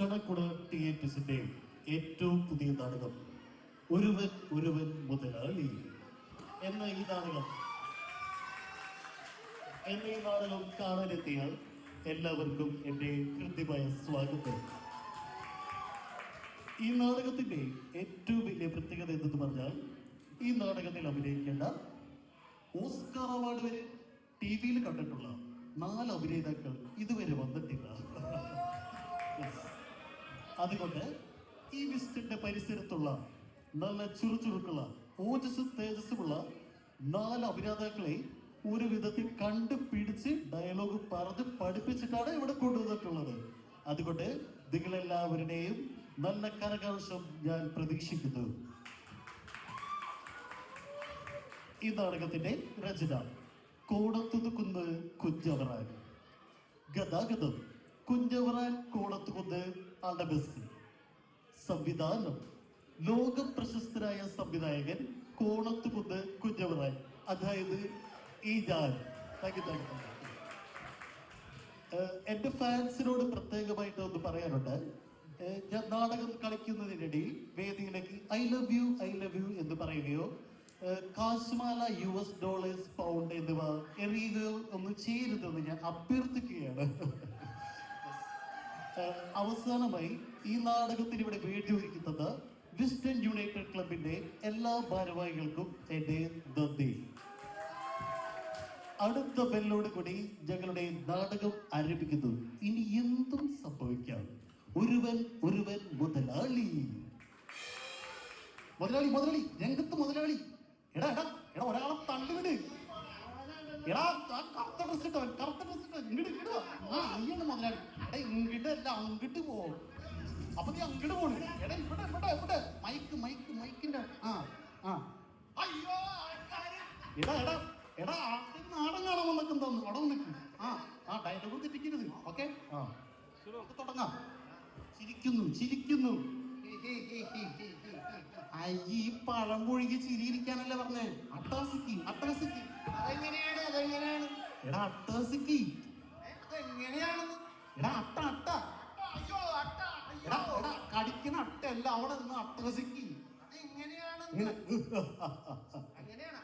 കണക്കുട തിയേറ്റേഴ്സിന്റെ ഏറ്റവും പുതിയ നാടകം ഒരുവൻ ഒരുവൻ മുതലാളി. എന്ന ഈ നാടകം എന്ന ഈ നാടകം കാണാനെത്തിയ എല്ലാവർക്കും എന്റെ ഹൃദ്യമായ സ്വാഗതം. ഈ നാടകത്തിന്റെ ഏറ്റവും വലിയ പ്രത്യേകത എന്തെന്ന് പറഞ്ഞാൽ ഈ നാടകത്തിൽ അഭിനയിക്കേണ്ട ഓസ്കാർ അവാർഡ് വരെ ടി വിയിൽ കണ്ടിട്ടുള്ള നാല് അഭിനേതാക്കൾ ഇതുവരെ വന്നിട്ടില്ല. അതുകൊണ്ട് ഈ വിസ്റ്റിന്റെ പരിസരത്തുള്ള നല്ല ചുറുചുറുക്കുള്ള ഓജസ്സും തേജസ്സുമുള്ള നാല് അഭിനേതാക്കളെ ഒരു വിധത്തിൽ കണ്ടുപിടിച്ച് ഡയലോഗ് പറഞ്ഞ് പഠിപ്പിച്ചിട്ടാണ് ഇവിടെ കൊണ്ടുവന്നിട്ടുള്ളത്. അതുകൊണ്ട് നിങ്ങളെല്ലാവരുടെയും നല്ല കരകൗശം ഞാൻ പ്രതീക്ഷിക്കുന്നു. ഈ നാടകത്തിന്റെ രചന കോടത്തുതുക്കുന്ന് കുഞ്ഞവറാൻ ഗതാഗതം കുഞ്ഞവറാൻ കോടത്തുകുന്ന് അടബസ്. സംവിധാനം. ലോക പ്രശസ്തരായ സംവിധായകൻ കോണത്തുകുന്ന് കുഞ്ഞവറായി അതായത് ഈ ഞാൻ എന്റെ ഫാൻസിനോട് പ്രത്യേകമായിട്ട് ഒന്ന് പറയാനുണ്ട്. ഞാൻ നാടകം കളിക്കുന്നതിനിടയിൽ വേദിയിലേക്ക് I love you I love you എന്ന് പറയുകയോ കാശ്മാല യു എസ് ഡോളേഴ്സ് പൗണ്ട് എന്നിവ എറിയുകയോ ഒന്നും ചെയ്യരുതെന്ന് ഞാൻ അഭ്യർത്ഥിക്കുകയാണ്. അവസാനമായി ഈ നാടകത്തിന് ഇവിടെ വേണ്ടി ഒരുക്കുന്നത് വിസ്റ്റേൺ യുണൈറ്റഡ് ക്ലബിന്റെ എല്ലാ ഭാരവാഹികൾക്കും എന്റെ നന്ദി. അടുത്ത ബെല്ലോട് കൂടി ഞങ്ങളുടെ നാടകം ആരംഭിക്കുന്നു. ഇനി എന്തും സംഭവിക്കാം. ഒരുവൻ ഒരുവൻ മുതലാളി. മുതലാളി മുതലാളി രംഗത്ത് മുതലാളി. എടാ എടാ എടാ ഒരാളെ തള്ളിവിട്. എടാ കറുത്ത ഡ്രസ് ഇട്ടവൻ കറുത്ത ഡ്രസ് ഇട്ടവൻ ഇങ്ങോട്ട് ഇങ്ങോട്ട് ആ നീയാണ് മുതലാളി. എടാ ഇങ്ങോട്ട് അല്ല അങ്ങോട്ട് പോ. അപ്പൊ നീ അങ്ങോട്ട് പോണ്. എടാ ഇവിടെ ഇവിടെ ഇവിടെ. മൈക്ക് മൈക്ക് മൈക്കിന്റെ ആ ആ. അയ്യോ എടാ എടാ എടാ നാടൻ കാണാൻ വന്നൊക്കെ തോന്നുന്നു അവിടെ നിൽക്കും ആ ആ ഡയലോഗ് തെറ്റിക്കരുത്. ഓക്കെ ആ. തുടങ്ങാം. ചിരിക്കുന്നു ചിരിക്കുന്നു. അയ്യ ഈ പഴം പുഴുകി ചിരിയിരിക്കാനല്ലേ പറഞ്ഞേ? അട്ടാസിക്ക് അട്ടാസിക്ക് അതെങ്ങനെയാണ് അതെങ്ങനെയാണ്? എടാ അട്ടാസിക്ക് അതെങ്ങനെയാണെന്ന്? എടാ അട്ട അട്ട. അയ്യോ അട്ട എടാ എടാ കടിക്കുന്ന അട്ടല്ല അവിടെ നിന്ന് അട്ടാസിക്ക് അതെങ്ങനെയാണെന്ന് അങ്ങനെയാണ്.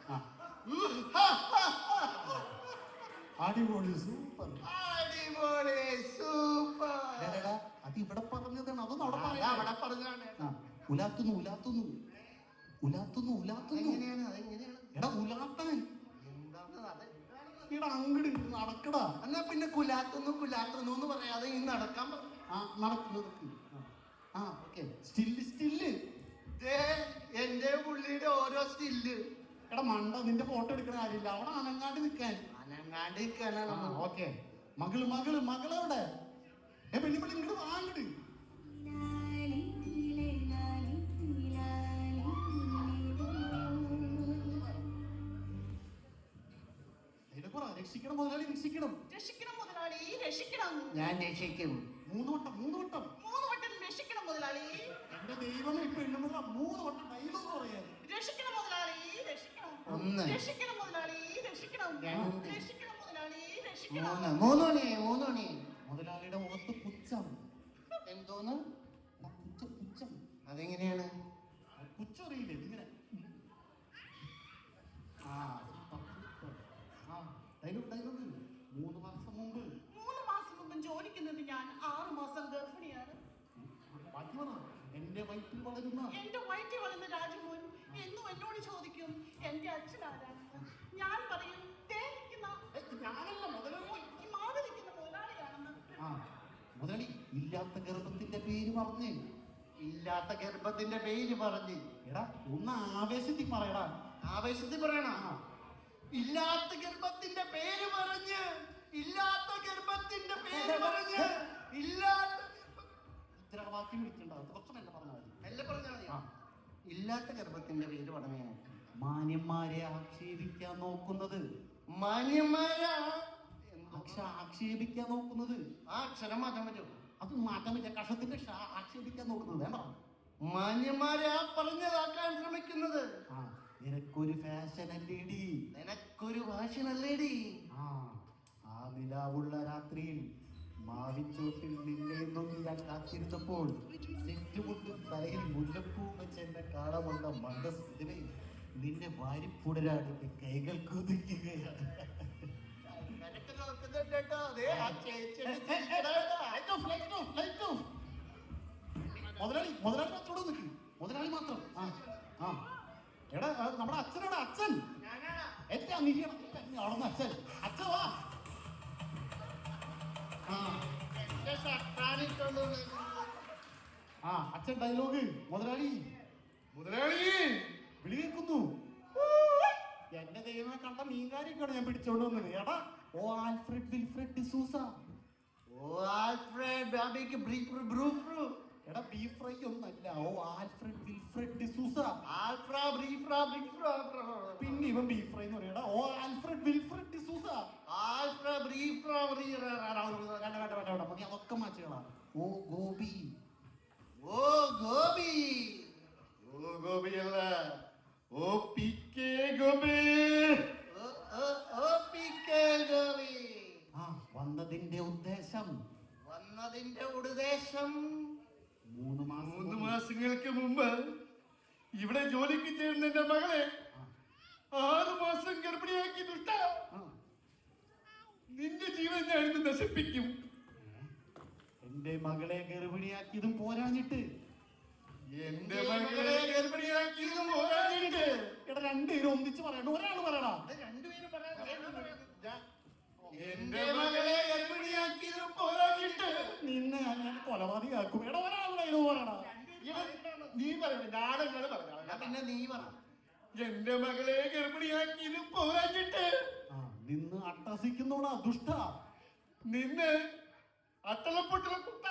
അടിപൊളി സൂപ്പർ. അടിപൊളി സൂപ്പർ. അത് ഇവിടെ പറഞ്ഞതാണ് അതൊന്നും അവിടെ ഉലാത്തുന്നു ഉലാത്തുന്നു. ഉലാത്തുന്നു ഉലാത്തുന്നു. എടാ ഉലാത്താൻ. എടാ അങ്ങട് നടക്കടാ. എന്നാ പിന്നെ കുലാത്തുന്നു കുലാത്തുന്നു എന്ന് പറയാതെ ഈ നടക്കാൻ ആ നടക്ക് നടക്ക് ആ ഓക്കെ. സ്റ്റില്ല് സ്റ്റില്ല് എന്റെ പുള്ളിയുടെ ഓരോ സ്റ്റില്ല് എടാ മണ്ട നിന്റെ ഫോട്ടോ എടുക്കണ കാര്യമില്ല. അവിടെ അനങ്ങാണ്ട് നിൽക്കാൻ അനങ്ങാണ്ട് നിൽക്കാനാണ് ഓക്കെ. മകൾ മകൾ മകളവിടെ? ഏ പെണ്ണി പെണ്ണി ഇങ്ങോട്ട് വാങ്ങട് രക്ഷിക്കണം മുതലാളി രക്ഷിക്കണം. രക്ഷിക്കണം മുതലാളി രക്ഷിക്കണം. ഞാൻ രക്ഷിക്കും. മൂന്നോട്ടം മൂന്നോട്ടം മൂന്നോട്ടം മൂന്ന് വട്ടം രക്ഷിക്കണം മുതലാളി. എന്റെ ദൈവമേ ഇപ്പൊ എണ്ണുന്നില്ല മൂന്ന് വട്ടം ഡയലോഗ് പറയാൻ. രക്ഷിക്കണം മുതലാളി രക്ഷിക്കണം. ഒന്ന്. രക്ഷിക്കണം മുതലാളി രക്ഷിക്കണം. രണ്ട്. രക്ഷിക്കണം മുതലാളി രക്ഷിക്കണം. മൂന്ന്. മൂന്ന് മണി മൂന്ന് മണി മുതലാളിയുടെ മുഖത്ത് പുച്ഛം. എന്തോന്ന്? പുച്ഛം പുച്ഛം. അതെങ്ങനെയാണ് ആ, പുച്ഛം അറിയില്ലേ ഇങ്ങനെ ആ സൂപ്പർ, സൂപ്പർ. ആ ഡയലോഗ് ഡയലോഗ് മൂന്ന് വർഷം മുമ്പ് മൂന്ന് മാസം മുമ്പ് ജോലിക്ക് നിന്ന് ഞാൻ ആറ് മാസം ഗർഭിണിയാണ് ബാക്കി പറ എന്റെ വയറ്റിൽ വളരുന്ന എന്റെ വയറ്റിൽ വളരുന്ന രാജമോൻ എന്നും എന്നോട് ചോദിക്കും എന്റെ അച്ഛൻ ആരാണെന്ന് ഞാൻ പറയും "ദേ നിൽക്കുന്ന ഏ, ഞാനല്ല മുതലാളി ഈ മാറി മുതലാളിയാണെന്ന്. ആ മുതലാളി ഇല്ലാത്ത ഗർഭത്തിന്റെ പേര് പറഞ്ഞേ. ഇല്ലാത്ത ഗർഭത്തിന്റെ പേര് പറഞ്ഞ്. എടാ ഒന്ന് ആവേശത്തിൽ പറയടാ. ആവേശത്തിൽ പറയണ ഇല്ലാത്ത ഗർഭത്തിന്റെ പേര് പറഞ്ഞ്. ഇല്ലാത്ത ഗർഭത്തിന്റെ പേര് പറഞ്ഞ്. ഇല്ലാത്ത മുദ്രാവാക്യം വിളിക്കണ്ട അത് കുറച്ച് മെല്ലെ പറഞ്ഞാൽ മതി. എല്ലാം പറഞ്ഞാൽ മതി ആ. ഇല്ലാത്ത ഗർഭത്തിന്റെ പേര് പറഞ്ഞു മാന്യന്മാരെ ആക്ഷേപിക്കാൻ നോക്കുന്നത്. മാന്യന്മാരാ? ആക്ഷേപിക്കാൻ നോക്കുന്നത്. ആ അക്ഷരം മാറ്റാൻ പറ്റും അത് മാറ്റാൻ പറ്റിയ കഷത്തിന്റെ ആക്ഷേപിക്കാൻ നോക്കുന്നത്. വേണ്ട. മാന്യന്മാരാ പറഞ്ഞതാക്കാൻ ശ്രമിക്കുന്നത്. ആ നിനക്കൊരു ഫാഷൻ അല്ലേടി. നിനക്കൊരു ഭാഷനല്ലേടി ആ ആ നിലാവുള്ള രാത്രിയിൽ മാവിച്ചോട്ടിൽ നിന്നെ നോക്കി ഞാൻ കാത്തിരുന്നപ്പോൾ സെറ്റുമുട്ടും തലയിൽ മുല്ലപ്പൂ വെച്ച് എന്നെ കാണാമെന്ന മന്ദസ്മിതനെ നിന്നെ വാരിപ്പുടരാണ് കൈകൾ കുതിക്കുകയാണ്. മുതലാളി മുതലാളി മാത്രം നിൽക്ക് മുതലാളി മാത്രം. ആ ആ. എടാ നമ്മുടെ അച്ഛനാണ് അച്ഛൻ. എന്റെ അവിടെ അച്ഛൻ. അച്ഛൻ വാ. ആ. അച്ഛൻ ഡയലോഗ് മുതലാളി. മുതലാളി വിളി കേൾക്കുന്നു എന്റെ ദൈവമേ കണ്ട മീൻകാരിയൊക്കെയാണ് ഞാൻ പിടിച്ചോണ്ട് വന്നത്. എടാ ഓ ആൽഫ്രഡ് വിൽഫ്രഡ് ഡിസൂസ. ഓ ആൽഫ്രഡ് ബാബിക്ക് എടാ ബീഫ് ഫ്രൈ ഒന്നല്ല. ഓ ആൽഫ്രഡ് വിൽഫ്രഡ് ഡിസൂസ. ആൽഫ്ര ബ്രീഫ് ബ്രീഫ് പിന്നെ ഇവൻ ബീഫ് ഫ്രൈ എന്ന് പറയടാ ഓ ആൽഫ്രഡ് വിൽഫ്രഡ് ഡിസൂസ ആൽഫ്ര ബ്രീഫ് വേണ്ട വേണ്ട വേണ്ട വേണ്ട മതി അതൊക്കെ മാച്ചുകളാ ഓ ഗോപി ഓ ഗോപി ഓ ഗോപിയല്ല ഓ പി കെ ഗോപി ഓ ഓ ഓ പി കെ ഗോപി ആ വന്നതിന്റെ ഉദ്ദേശം. വന്നതിന്റെ ഉദ്ദേശം മൂന്ന് മാസം മൂന്ന് മാസങ്ങൾക്ക് മുമ്പ് ഇവിടെ ജോലിക്ക് ചേർന്ന എന്റെ മകളെ ആറു മാസം ഗർഭിണിയാക്കി ആ, നിന്റെ ജീവൻ ഞാൻ ഇന്ന് നശിപ്പിക്കും. എന്റെ മകളെ ഗർഭിണിയാക്കിയതും പോരാഞ്ഞിട്ട്. എന്റെ മകളെ ഗർഭിണിയാക്കിയതും പോരാഞ്ഞിട്ട്. എടാ രണ്ടുപേരും ഒന്നിച്ച് പറയണ്ട. ഒരാൾ പറയടാ. രണ്ടുപേരും എന്റെ മകളെ ഗർഭിണിയാക്കിയതും പോരാഞ്ഞിട്ട്. നിന്നെ ഞാൻ കൊലപാതകയാക്കും. എടാ ഒരാളുടെ ഇത് പറയടാ. നീ പറഞ്ഞു ഞാനെങ്ങനെ എന്നാ പറഞ്ഞ പിന്നെ നീ പറ. എന്റെ മകളെ ഗർഭിണിയാക്കിയതും പോരാഞ്ഞിട്ട്. ആ. നിന്ന് അട്ടസിക്കുന്നോടാ ദുഷ്ട. നിന്നെ കുട്ട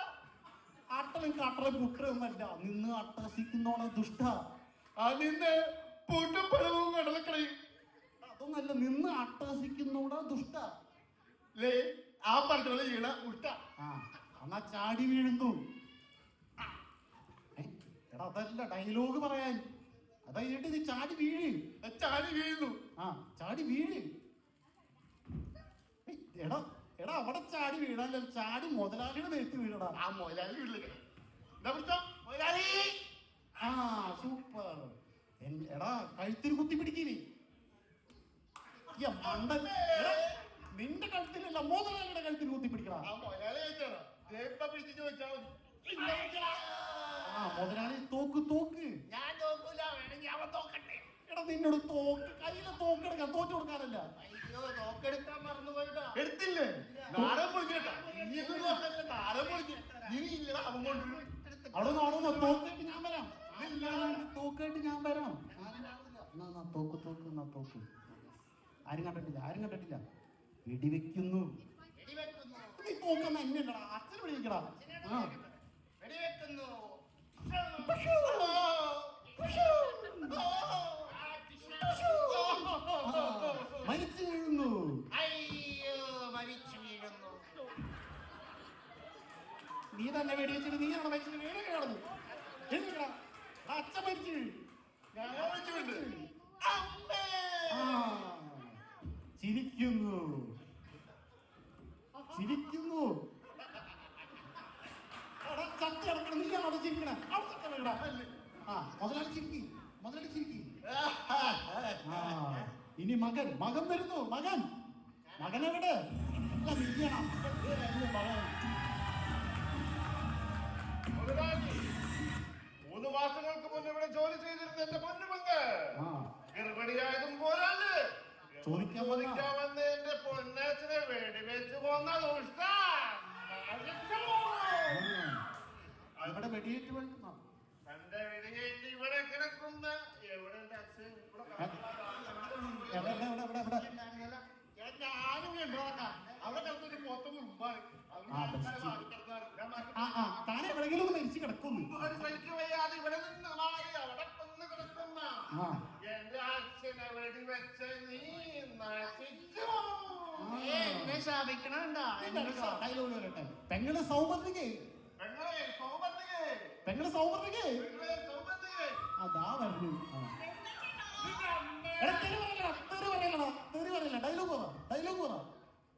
കാട്ടലും പുട്ടൊന്നല്ല നിന്ന് അട്ടഹസിക്കുന്നോടാ ദുഷ്ട. ആ നിന്നെ കടലക്കടയും അതൊന്നല്ല നിന്ന് അട്ടസിക്കുന്നോടാ ദുഷ്ട. ലേ ആ ഉട്ട ആ എന്നാ ചാടി വീഴുന്നു. എടാ അതല്ല ഡയലോഗ് പറയാൻ. അതാ കഴിഞ്ഞിട്ട് നീ ചാടി വീഴ്. ചാടി വീഴുന്നു. ആ ചാടി വീഴ്. എടാ എടാ അവിടെ ചാടി വീഴാല്ല ചാടി മുതലാളിയുടെ മേത്ത് വീഴടാ ആ മുതലാളി വീട്ടിലേക്ക് എന്താ പിടിച്ചോ? മുതലാളി! ആ സൂപ്പർ എടാ കഴുത്തിന് കുത്തി പിടിക്കിനി. നിന്റെ കഴുത്തിലല്ല മുതലാളിയുടെ കഴുത്തിന് കുത്തി പിടിക്കണം. ആ മുതലാളി തോക്ക് തോക്ക്. ഞാൻ നോക്കൂല വേണമെങ്കിൽ അവൻ നോക്കട്ടെ എടാ നിന്നോട് തോക്ക് കയ്യിലെ തോക്കെടുക്കാൻ തോറ്റു കൊടുക്കാനല്ല. അയ്യോ നോക്കെടുക്കാൻ എടുത്തില്ലേ? നാടൻ പൊളിക്കട്ടാ. നീ നോക്കല്ലേ നാടൻ പൊളിക്ക. നീ അവൻ അവിടെ നാടോ തോക്കായിട്ട് ഞാൻ വരാം. തോക്കായിട്ട് ഞാൻ വരാം. തോക്ക് തോക്ക് എന്നാ തോക്ക്. ആരും കണ്ടിട്ടില്ല ആരും കണ്ടിട്ടില്ല. വെടിവെക്കുന്നു. നീ തോക്കുന്ന എന്നെ അച്ഛൻ വെടിവെക്കടാ. ആ. വെടിവെക്കുന്നു. ചിരിക്കുന്നു. ചിരിക്കുന്നു. ചത്ത് കിടക്കണം നീ അവിടെ ചിരിക്കണ. അവിടെ ചത്ത വീടാ ആ മുതലാളി ചിരിക്കി. മുതലാളി ചിരിക്കി. ഇനി മകൻ മകൻ വരുന്നു മകൻ. അല്ല മകൻ ചോദിക്കാൻ. ചോദിക്കാൻ വന്ന എന്റെ പൊന്നാച്ചനെ വെടിവെച്ച് കൊന്ന. ഇവിടെ വെടിയേറ്റ് വീഴുന്ന തന്റെ വെടിയേറ്റ് ഇവിടെ കിടക്കുന്ന എവിടെ എന്റെ അച്ഛൻ? ഇവിടെ താനെ എവിടെങ്കിലും എവിടെ എവിടെ എവിടെ ഞാനും കണ്ടോട്ടാ അവിടെ കിടന്നൊരു പോത്ത മുമ്പാണ് ആ, ബെസ്റ്റ്. ആ ആ താൻ എവിടെയെങ്കിലും ഒന്ന് മരിച്ചു കിടക്കുന്നു ഒരു സൈക്കിൾ വയ്യാതെ ഇവിടെ നിന്ന് മാറി അവിടെ കൊന്ന് കിടക്കുന്ന ആ എന്റെ അച്ഛനെ വെടിവെച്ച് നീ നശിച്ചു എന്നെ ശാപിക്കണണ്ട പെങ്ങൾ പെങ്ങളെ പെങ്ങൾ പെങ്ങളെ സൗമന്തികെ അതാ പറഞ്ഞു ഡയലോഗ് പറ ഡയലോഗ് പറ.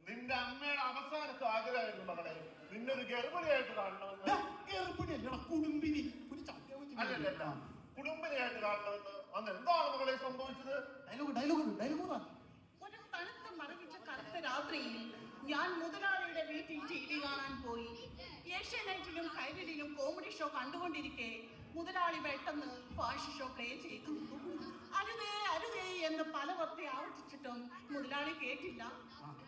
നിന്റെ അമ്മയുടെ അവസാനത്തെ ആഗ്രഹമായിരുന്നു മകളെ. നിന്നൊരു ഗർഭിണിയായിട്ട് കാണണമെന്ന്. ദാ, ഗർഭിണിയല്ലടാ, കുടുംബിനി. ഒരു അല്ലല്ല കുടുംബിനിയായിട്ട് കാണണമെന്ന്. അന്ന് എന്താണ് മകളെ സംഭവിച്ചത്? ഡയലോഗ് ഡയലോഗ് ഡയലോഗ് ഒരു തണുത്ത മരവിച്ച കറുത്ത രാത്രിയിൽ ഞാൻ മുതലാളിയുടെ വീട്ടിൽ ടി വി കാണാൻ പോയി. ഏഷ്യാനെറ്റിലും കൈരളിലും കോമഡി ഷോ കണ്ടുകൊണ്ടിരിക്കെ. മുതലാളി പെട്ടെന്ന് ഫാഷൻ ഷോ പ്ലേ ചെയ്തു. അരുതേ അരുതേ എന്ന് പല വർത്തി ആവർത്തിച്ചിട്ടും മുതലാളി കേട്ടില്ല.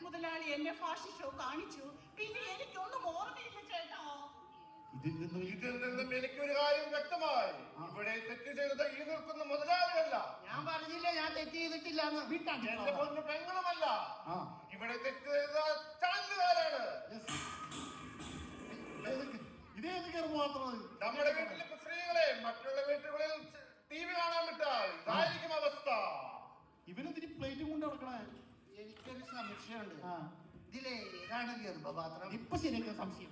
മുതലാളി എന്നെ ഫാഷൻ ഷോ കാണിച്ചു. പിന്നെ എനിക്കൊന്നും ഓർമ്മയില്ല ചേട്ടാ. ഇതിൽ നിന്നും ഒരു- ഇതിൽ നിന്നും എനിക്കൊരു കാര്യം വ്യക്തമായി. ഇവിടെ തെറ്റ് ചെയ്തത് ഈ നിൽക്കുന്ന മുതലാളിയല്ല. ഞാൻ പറഞ്ഞില്ല ഞാൻ തെറ്റ് ചെയ്തിട്ടില്ല എന്ന് വീട്ടാൻ എന്റെ. പൊന്നു പെങ്ങളുമല്ല. ഇവിടെ തെറ്റ് ചെയ്ത ചാനലുകാരാണ്. ഇതേത് ഇതേത് മാത്രം നമ്മുടെ വീട്ടിലെ സ്ത്രീകളെ മറ്റുള്ള വീട്ടുകളിൽ ടി വി കാണാൻ വിട്ടാൽ ഇതായിരിക്കും അവസ്ഥ. ഇവരെന്തിരി പ്ലേറ്റും കൊണ്ട് നടക്കണേ. എനിക്കൊരു സംശയമുണ്ട്. ഇതിലെ ഏതാണ് ഗർഭപാത്രം? ഇപ്പൊ ശരിക്കും സംശയം.